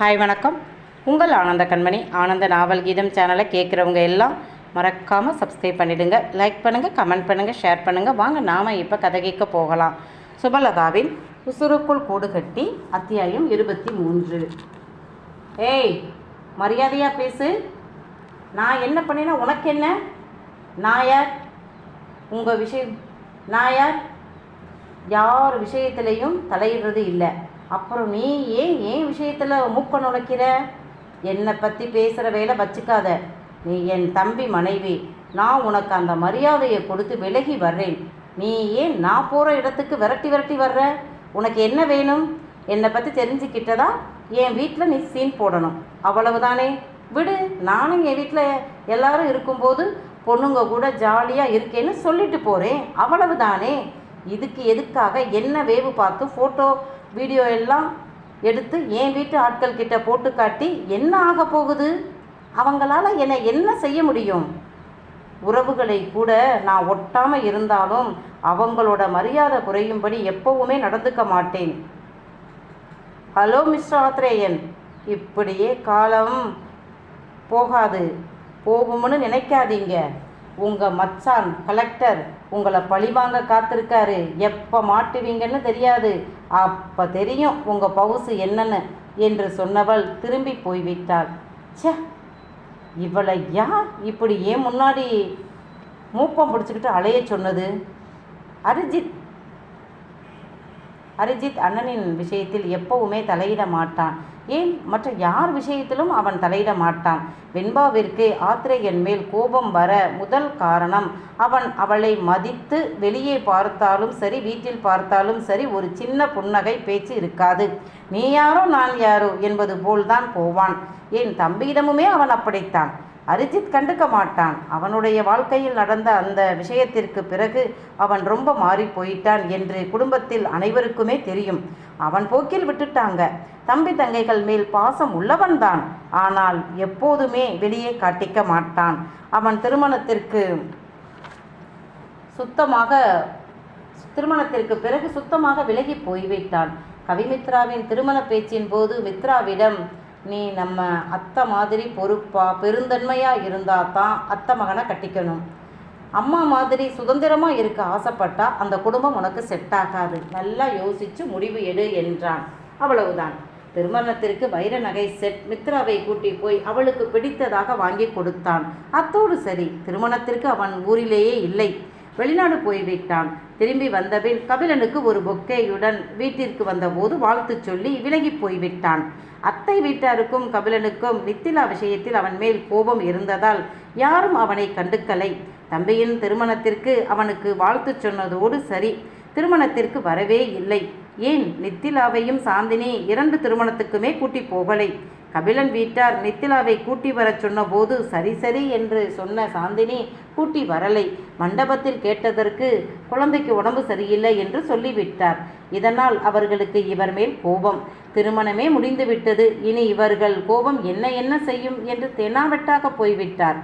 Hi வணக்கம். உங்கள் ஆனந்த கண்மணி. ஆனந்த நாவல் கீதம் சேனலை கேட்குறவங்க எல்லாம் மறக்காமல் சப்ஸ்கிரைப் பண்ணிவிடுங்க லைக் பண்ணுங்கள் கமெண்ட் பண்ணுங்கள் ஷேர் பண்ணுங்கள் வாங்க நாம் இப்போ கதை கேட்க போகலாம். சுபலதாவின் உசுருக்குள் கூடு கட்டி அத்தியாயம் இருபத்தி மூன்று. ஏய் மரியாதையாக பேசு. நான் என்ன பண்ணினா உனக்கு என்ன? நான் யார் உங்கள் விஷயம் நான் யார் யார் விஷயத்துலையும் தலையிடுறது இல்லை. அப்புறம் நீ ஏன் ஏன் விஷயத்தில் மூக்க நுழைக்கிற? என்னை பற்றி பேசுகிற வேலை வச்சுக்காத. நீ என் தம்பி மனைவி. நான் உனக்கு அந்த மரியாதையை கொடுத்து விலகி வர்றேன். நீ ஏன் நான் போகிற இடத்துக்கு விரட்டி விரட்டி வர்ற? உனக்கு என்ன வேணும்? என்னை பற்றி தெரிஞ்சுக்கிட்டதா? என் வீட்டில் நீ சீன் போடணும். அவ்வளவுதானே? விடு. நானும் என் வீட்டில் எல்லாரும் இருக்கும்போது பொண்ணுங்க கூட ஜாலியாக இருக்கேன்னு சொல்லிட்டு போகிறேன் அவ்வளவுதானே? இதுக்கு எதுக்காக என்ன வேவு பார்த்து ஃபோட்டோ வீடியோ எல்லாம் எடுத்து என் வீட்டு ஆட்கள் கிட்ட போட்டு காட்டி என்ன ஆக போகுது? அவங்களால என்னை என்ன செய்ய முடியும்? உறவுகளை கூட நான் ஒட்டாமல் இருந்தாலும் அவங்களோட மரியாதை குறையும்படி எப்பவுமே நடந்துக்க மாட்டேன். ஹலோ மிஸ்டர் ஆத்ரேயன் இப்படியே காலம் போகாது. போகும்னு நினைக்காதீங்க. உங்கள் மச்சான் கலெக்டர் உங்களை பழிவாங்க காத்திருக்காரு. எப்போ மாட்டுவீங்கன்னு தெரியாது. அப்போ தெரியும் உங்கள் பவுசு என்னன்னு என்று சொன்னவள் திரும்பி போய்விட்டாள். சே இவளை யார் இப்படி ஏன் முன்னாடி மூப்பம் பிடிச்சிக்கிட்டு அலைய சொன்னது? அரிஜித் அரிஜித் அண்ணனின் விஷயத்தில் எப்பவுமே தலையிட மாட்டான். ஏன்? மற்ற யார் விஷயத்திலும் அவன் தலையிட மாட்டான். வெண்பாவிற்கு ஆத்திரையன் மேல் கோபம் வர முதல் காரணம் அவன் அவளை மதித்து வெளியே பார்த்தாலும் சரி வீட்டில் பார்த்தாலும் சரி ஒரு சின்ன புன்னகை பேச்சு இருக்காது. நீ யாரோ நான் யாரோ? என்பது போல்தான் போவான். என் தம்பியிடமுமே அவன் அப்படித்தான். அரிஜித் கண்டுக்க மாட்டான். அவனுடைய வாழ்க்கையில் நடந்த அந்த விஷயத்திற்கு பிறகு அவன் ரொம்ப மாறி போயிட்டான் என்று குடும்பத்தில் அனைவருக்குமே தெரியும். அவன் போக்கில் விட்டுட்டாங்க. தம்பி தங்கைகள் மேல் பாசம் உள்ளவன்தான். ஆனால் எப்போதுமே வெளியே காட்டிக்க மாட்டான். அவன் திருமணத்திற்கு சுத்தமாக திருமணத்திற்கு பிறகு சுத்தமாக விலகி போய்விட்டான். கவிமித்ராவின் திருமண பேச்சின் போது மித்ராவிடம் நீ நம்ம அத்தை மாதிரி பொறுப்பாக பெருந்தன்மையாக இருந்தால் தான் அத்தை மகனை கட்டிக்கணும். அம்மா மாதிரி சுதந்திரமாக இருக்க ஆசைப்பட்டா அந்த குடும்பம் உனக்கு செட் ஆகாது. நல்லா யோசிச்சு முடிவு எடு என்றான். அவ்வளவுதான். திருமணத்திற்கு வைர நகை செட் மித்ராவை கூட்டி போய் அவளுக்கு பிடித்ததாக வாங்கி கொடுத்தான். அத்தோடு சரி திருமணத்திற்கு அவன் ஊரிலேயே இல்லை. வெளிநாடு போய்விட்டான் திரும்பி வந்தபின் கபிலனுக்கு ஒரு பொக்கேயுடன் வீட்டிற்கு வந்தபோது வாழ்த்து சொல்லி விலகி போய்விட்டான் அத்தை வீட்டாருக்கும் கபிலனுக்கும் நித்திலா விஷயத்தில் அவன் மேல் கோபம் இருந்ததால் யாரும் அவனை கண்டுக்கலை. தம்பியின் திருமணத்திற்கு அவனுக்கு வாழ்த்து சொன்னதோடு சரி திருமணத்திற்கு வரவே இல்லை. ஏன் நித்திலாவையும் சாந்தினி இரண்டு திருமணத்துக்குமே கூட்டி போகலை? கபிலன் வீட்டார் நித்திலாவை கூட்டி வரச் சொன்னபோது சரி சரி என்று சொன்ன சாந்தினி கூட்டி வரலை. மண்டபத்தில் கேட்டதற்கு குழந்தைக்கு உடம்பு சரியில்லை என்று சொல்லிவிட்டார். இதனால் அவர்களுக்கு இவர் மேல் கோபம். திருமணமே முடிந்துவிட்டது. இனி இவர்கள் கோபம் என்ன என்ன செய்யும் என்று தெனாவெட்டாக போய்விட்டார்.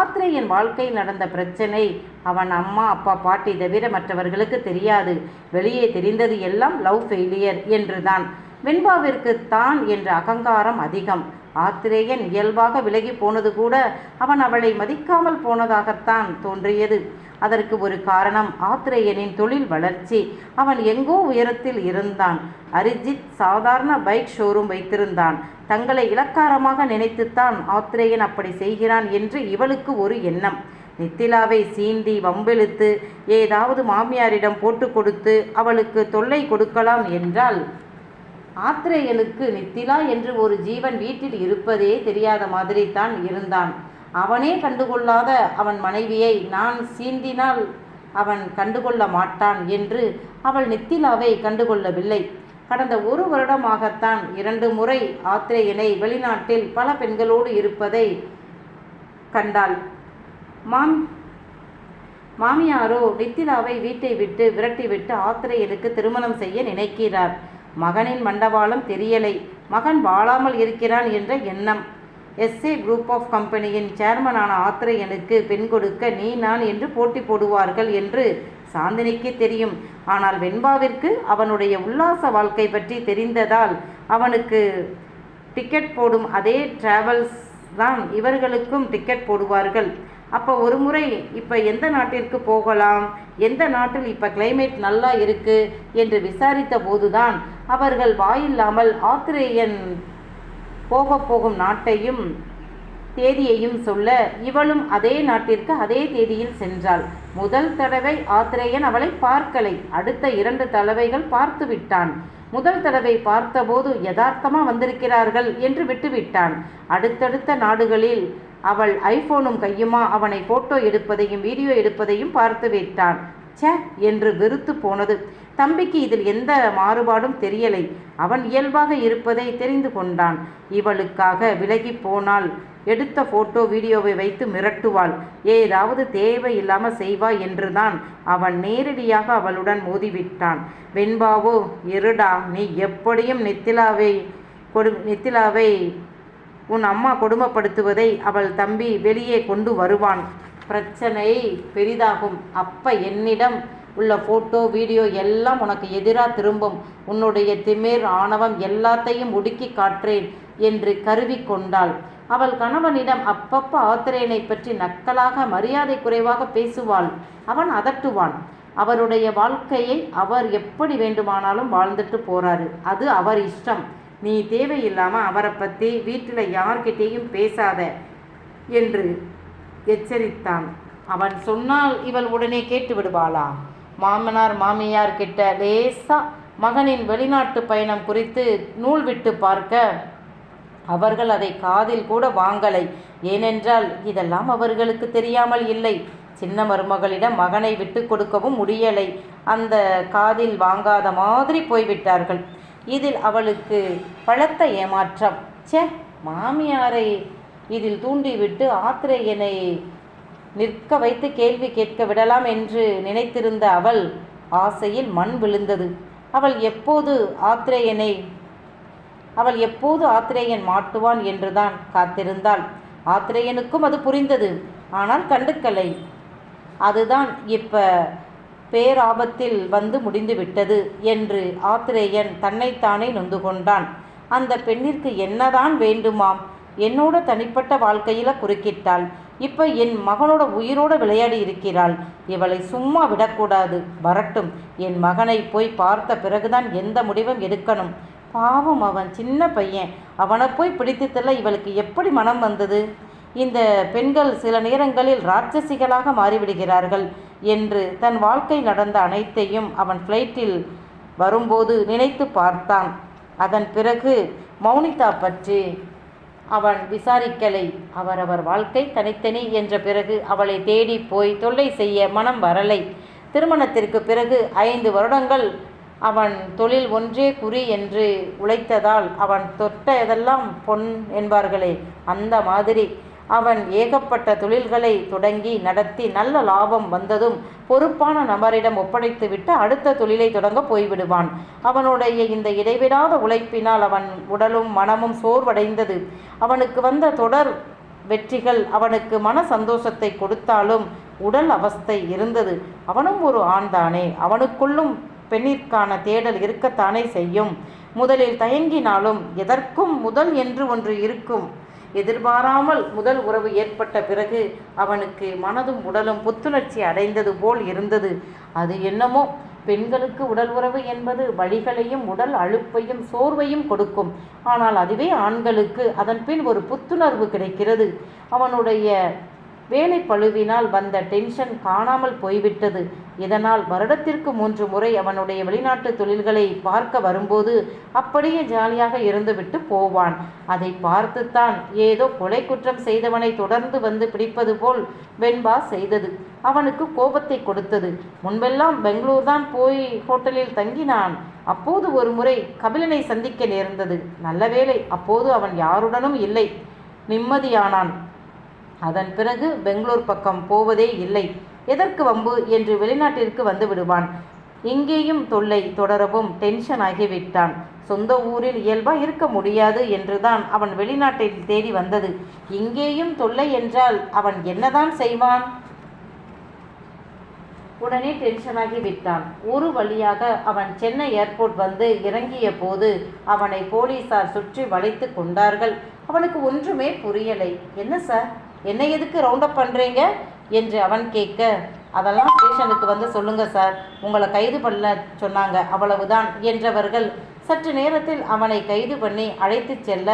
ஆத்ரேயன் வாழ்க்கையில் நடந்த பிரச்சனை அவன் அம்மா அப்பா பாட்டி தவிர மற்றவர்களுக்கு தெரியாது. வெளியே தெரிந்தது எல்லாம் லவ் ஃபெயிலியர் என்றுதான். வெண்பாவிற்கு தான் என்ற அகங்காரம் அதிகம். ஆத்திரேயன் இயல்பாக விலகி போனது கூட அவன் அவளை மதிக்காமல் போனதாகத்தான் தோன்றியது. அதற்கு ஒரு காரணம் ஆத்திரேயனின் தொழில் வளர்ச்சி. அவன் எங்கோ உயரத்தில் இருந்தான். அரிஜித் சாதாரண பைக் ஷோரூம் வைத்திருந்தான். தங்களை இலக்காரமாக நினைத்துத்தான் ஆத்திரேயன் அப்படி செய்கிறான் என்று இவளுக்கு ஒரு எண்ணம். நித்திலாவை சீண்டி வம்பிழுத்து ஏதாவது மாமியாரிடம் போட்டு கொடுத்து அவளுக்கு தொல்லை கொடுக்கலாம் என்றால் ஆத்திரேயனுக்கு நித்திலா என்று ஒரு ஜீவன் வீட்டில் இருப்பதே தெரியாத மாதிரி தான் இருந்தான். அவனே கண்டுகொள்ளாத அவன் மனைவியை நான் சீண்டினால் அவன் கண்டுகொள்ள மாட்டான் என்று அவள் நித்திலாவை கண்டுகொள்ளவில்லை. கடந்த ஒரு வருடமாகத்தான் இரண்டு முறை ஆத்திரேயனை வெளிநாட்டில் பல பெண்களோடு இருப்பதை கண்டாள். மாம் மாமியாரோ நித்திலாவை வீட்டை விட்டு விரட்டிவிட்டு ஆத்திரேயனுக்கு திருமணம் செய்ய நினைக்கிறார். மகனின் மண்டபாலம் தெரியலை. மகன் வாழாமல் இருக்கிறான் என்ற எண்ணம். எஸ்ஏ குரூப் ஆஃப் கம்பெனியின் சேர்மனான ஆத்திரையனுக்கு பெண் கொடுக்க நீ நான் என்று போட்டி போடுவார்கள் என்று சாந்தினிக்கு தெரியும். ஆனால் வெண்பாவிற்கு அவனுடைய உல்லாச வாழ்க்கை பற்றி தெரிந்ததால் அவனுக்கு டிக்கெட் போடும் அதே டிராவல்ஸ் தான் இவர்களுக்கும் டிக்கெட் போடுவார்கள். அப்போ ஒரு முறை இப்போ எந்த நாட்டிற்கு போகலாம்? எந்த நாட்டில் இப்போ கிளைமேட் நல்லா இருக்குது என்று விசாரித்த போதுதான் அவர்கள் வாயில்லாமல் ஆத்திரேயன் போக போகும் நாட்டையும் தேதியையும் சொல்ல இவளும் அதே நாட்டிற்கு அதே தேதியில் சென்றாள். முதல் தடவை ஆத்திரேயன் அவளை பார்க்கலை. அடுத்த இரண்டு தடவைகள் பார்த்து விட்டான். முதல் தடவை பார்த்தபோது யதார்த்தமாக வந்திருக்கிறார்கள் என்று விட்டுவிட்டான். அடுத்தடுத்த நாடுகளில் அவள் ஐபோனும் கையுமா அவனை போட்டோ எடுப்பதையும் வீடியோ எடுப்பதையும் பார்த்து விட்டான் ச்சே! என்று வெறுத்து போனது. தம்பிக்கு இதில் எந்த மாறுபாடும் தெரியலை. அவன் இயல்பாக இருப்பதை தெரிந்து கொண்டான். இவளுக்காக விலகி போனால் எடுத்த போட்டோ வீடியோவை வைத்து மிரட்டுவாள். ஏதாவது தேவை இல்லாமல் செய்வா என்றுதான் அவன் நேரடியாக அவளுடன் மோதிவிட்டான். வெண்பாவோ இருடா நீ எப்படியும் நித்திலாவை கொடு நித்திலாவை உன் அம்மா கொடுமைப்படுத்துவதை அவள் தம்பி வெளியே கொண்டு வருவான். பிரச்சனை பெரிதாகும். அப்ப என்னிடம் உள்ள போட்டோ வீடியோ எல்லாம் உனக்கு எதிராக திரும்பும். உன்னுடைய திமிர் ஆணவம் எல்லாத்தையும் ஒடுக்கி காற்றேன் என்று கருவி கொண்டாள். அவள் கணவனிடம் அப்பப்ப ஆத்திரேயனை பற்றி நக்கலாக மரியாதை குறைவாக பேசுவாள். அவன் அதட்டுவான். அவருடைய வாழ்க்கையை அவர் எப்படி வேண்டுமானாலும் வாழ்ந்துட்டு போறாரு. அது அவர் இஷ்டம். நீ தேவையில்லாமல் அவரை பற்றி வீட்டில் யார்கிட்டேயும் பேசாத என்று எச்சரித்தான். அவன் சொன்னால் இவள் உடனே கேட்டு விடுவாளா? மாமனார் மாமியார் கிட்ட லேசா மகனின் வெளிநாட்டு பயணம் குறித்து நூல் விட்டு பார்க்க அவர்கள் அதை காதில் கூட வாங்கலை. ஏனென்றால் இதெல்லாம் அவர்களுக்கு தெரியாமல் இல்லை. சின்ன மருமகளிடம் மகனை விட்டு கொடுக்கவும் முடியலை. அந்த காதில் வாங்காத மாதிரி போய்விட்டார்கள். இதில் அவளுக்கு பலத்த ஏமாற்றம். ச்சே மாமியாரை இதில் தூண்டிவிட்டு ஆத்திரேயனை நிற்க வைத்து கேள்வி கேட்க விடலாம் என்று நினைத்திருந்த அவள் ஆசையில் மண் விழுந்தது. அவள் எப்போது ஆத்திரேயனை அவள் எப்போது ஆத்திரேயன் மாட்டுவான் என்றுதான் காத்திருந்தாள். ஆத்திரேயனுக்கும் அது புரிந்தது. ஆனால் கண்டுக்கலை. அதுதான் இப்போ பேராபத்தில் வந்து முடிந்து விட்டது என்று ஆத்திரேயன் தன்னைத்தானே நொந்து கொண்டான். அந்த பெண்ணிற்கு என்னதான் வேண்டுமாம்? என்னோட தனிப்பட்ட வாழ்க்கையில குறுக்கிட்டாள். இப்ப என் மகனோட உயிரோட விளையாடி இருக்கிறாள். இவளை சும்மா விடக்கூடாது. வரட்டும். என் மகனை போய் பார்த்த பிறகுதான் எந்த முடிவும் எடுக்கணும்? பாவம் அவன் சின்ன பையன். அவனை போய் பிடித்து தள்ள இவளுக்கு எப்படி மனம் வந்தது? இந்த பெண்கள் சில நேரங்களில் ராட்சசிகளாக மாறிவிடுகிறார்கள் என்று தன் வாழ்க்கை நடந்த அனைத்தையும் அவன் ஃப்ளைட்டில் வரும்போது நினைத்து பார்த்தான். அதன் பிறகு மௌனிதா பற்றி அவன் விசாரிக்கலை. அவரவர் வாழ்க்கை தனித்தனி என்ற பிறகு அவளை தேடி போய் தொல்லை செய்ய மனம் வரலை. திருமணத்திற்கு பிறகு ஐந்து வருடங்கள் அவன் தொழில் ஒன்றே குறி என்று உழைத்ததால் அவன் தொட்ட எதெல்லாம் பொன் என்பார்களே. அந்த மாதிரி அவன் ஏகப்பட்ட தொழில்களை தொடங்கி நடத்தி நல்ல லாபம் வந்ததும் பொறுப்பான நபரிடம் ஒப்படைத்துவிட்டு அடுத்த தொழிலை தொடங்க போய்விடுவான். அவனுடைய இந்த இடைவிடாத உழைப்பினால் அவன் உடலும் மனமும் சோர்வடைந்தது. அவனுக்கு வந்த தொடர் வெற்றிகள் அவனுக்கு மன சந்தோஷத்தை கொடுத்தாலும் உடல் அவஸ்தை இருந்தது. அவனும் ஒரு ஆண்தானே. அவனுக்குள்ளும் பெண்ணிற்கான தேடல் இருக்கத்தானே செய்யும். முதலில் தயங்கினாலும் எதற்கும் முதல் என்று ஒன்று இருக்கும். எதிர்பாராமல் முதல் உறவு ஏற்பட்ட பிறகு அவனுக்கு மனதும் உடலும் புத்துணர்ச்சி அடைந்தது போல் இருந்தது. அது என்னமோ? பெண்களுக்கு உடல் உறவு என்பது வழிகளையும் உடல் அழுப்பையும் சோர்வையும் கொடுக்கும். ஆனால் அதுவே ஆண்களுக்கு அதன் பின் ஒரு புத்துணர்வு கிடைக்கிறது. அவனுடைய வேலை பழுவினால் வந்த டென்ஷன் காணாமல் போய்விட்டது. இதனால் வருடத்திற்கு மூன்று முறை அவனுடைய வெளிநாட்டு தொழில்களை பார்க்க வரும்போது அப்படியே ஜாலியாக இருந்துவிட்டு போவான். அதை பார்த்துத்தான் ஏதோ கொலை குற்றம் செய்தவனை தொடர்ந்து வந்து பிடிப்பது போல் வெண்பா செய்தது. அவனுக்கு கோபத்தை கொடுத்தது. முன்பெல்லாம் பெங்களூர் தான் போய் ஹோட்டலில் தங்கினான். அப்போது ஒரு முறை கபிலனை சந்திக்க நேர்ந்தது. நல்ல வேளை அப்போது அவன் யாருடனும் இல்லை. நிம்மதியானான். அதன் பிறகு பெங்களூர் பக்கம் போவதே இல்லை. எதற்கு வம்பு என்று வெளிநாட்டிற்கு வந்து விடுவான். இங்கேயும் தொல்லை தொடரவும் டென்ஷன் ஆகிவிட்டான். சொந்த ஊரில் இயல்பா இருக்க முடியாது என்றுதான் அவன் வெளிநாட்டை தேடி வந்தது. இங்கேயும் தொல்லை என்றால் அவன் என்னதான் செய்வான்? உடனே டென்ஷனாகி விட்டான் ஒரு வழியாக அவன் சென்னை ஏர்போர்ட் வந்து இறங்கிய போது அவனை போலீசார் சுற்றி வளைத்து கொண்டார்கள். அவனுக்கு ஒன்றுமே புரியலை. என்ன சார்? என்ன எதுக்கு ரவுண்டப் பண்ணுறீங்க என்று அவன் கேட்க அதெல்லாம் ஸ்டேஷனுக்கு வந்து சொல்லுங்க சார் உங்களை கைது பண்ண சொன்னாங்க. அவ்வளவுதான் என்றவர்கள் சற்று நேரத்தில் அவனை கைது பண்ணி அழைத்துச் செல்ல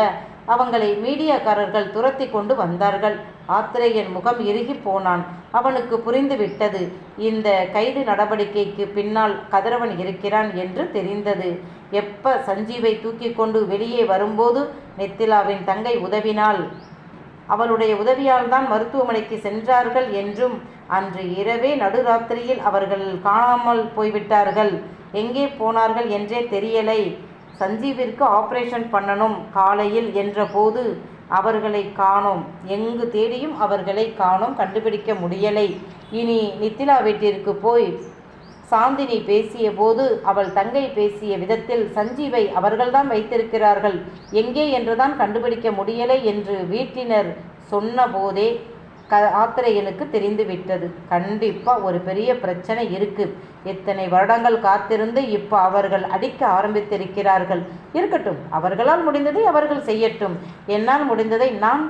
அவங்களை மீடியாக்காரர்கள் துரத்தி கொண்டு வந்தார்கள். ஆத்திரேயன் முகம் இறுகி போனான். அவனுக்கு புரிந்துவிட்டது இந்த கைது நடவடிக்கைக்கு பின்னால் கதிரவன் இருக்கிறான் என்று தெரிந்தது. எப்ப சஞ்சீவை தூக்கி கொண்டு வெளியே வரும்போது நெத்திலாவின் தங்கை உதவினால் அவளுடைய உதவியால் தான் மருத்துவமனைக்கு சென்றார்கள் என்றும் அன்று இரவே நடுராத்திரியில் அவர்கள் காணாமல் போய்விட்டார்கள். எங்கே போனார்கள் என்றே தெரியலை. சஞ்சீவிற்கு ஆபரேஷன் பண்ணணும் காலையில் என்றபோது அவர்களை காணோம். எங்கு தேடியும் அவர்களை காணோம் கண்டுபிடிக்க முடியலை. இனி நித்திலா வீட்டிற்கு போய் சாந்தினி பேசிய போது அவள் தங்கை பேசிய விதத்தில் சஞ்சீவை அவர்கள்தான் வைத்திருக்கிறார்கள். எங்கே என்றுதான் கண்டுபிடிக்க முடியலை என்று வீட்டினர் சொன்னபோதே க ஆத்திரையனுக்கு தெரிந்துவிட்டது. கண்டிப்பாக ஒரு பெரிய பிரச்சனை இருக்குது எத்தனை வருடங்கள் காத்திருந்து இப்போ அவர்கள் அடிக்க ஆரம்பித்திருக்கிறார்கள். இருக்கட்டும் அவர்களால் முடிந்ததை அவர்கள் செய்யட்டும். என்னால் முடிந்ததை நான்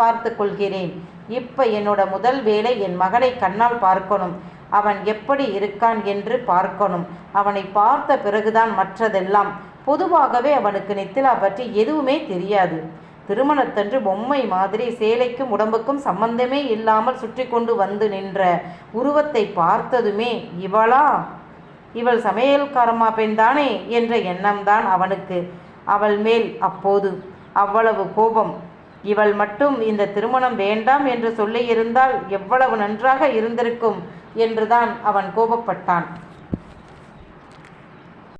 பார்த்து கொள்கிறேன். இப்போ என்னோட முதல் வேலை என் மகனை கண்ணால் பார்க்கணும். அவன் எப்படி இருக்கான் என்று பார்க்கணும். அவனை பார்த்த பிறகுதான் மற்றதெல்லாம். பொதுவாகவே அவனுக்கு நித்திலா பற்றி எதுவுமே தெரியாது. திருமணத்தன்று பொம்மை மாதிரி சேலைக்கும் உடம்புக்கும் சம்பந்தமே இல்லாமல் சுற்றி கொண்டு வந்து நின்ற உருவத்தை பார்த்ததுமே இவளா? இவள் சமையல்காரம்மா பெண்தானே? என்ற எண்ணம்தான் அவனுக்கு. அவள் மேல் அப்போது அவ்வளவு கோபம். இவள் மட்டும் இந்த திருமணம் வேண்டாம் என்று சொல்லியிருந்தால் எவ்வளவு நன்றாக இருந்திருக்கும் என்றுதான் அவன் கோபப்பட்டான்.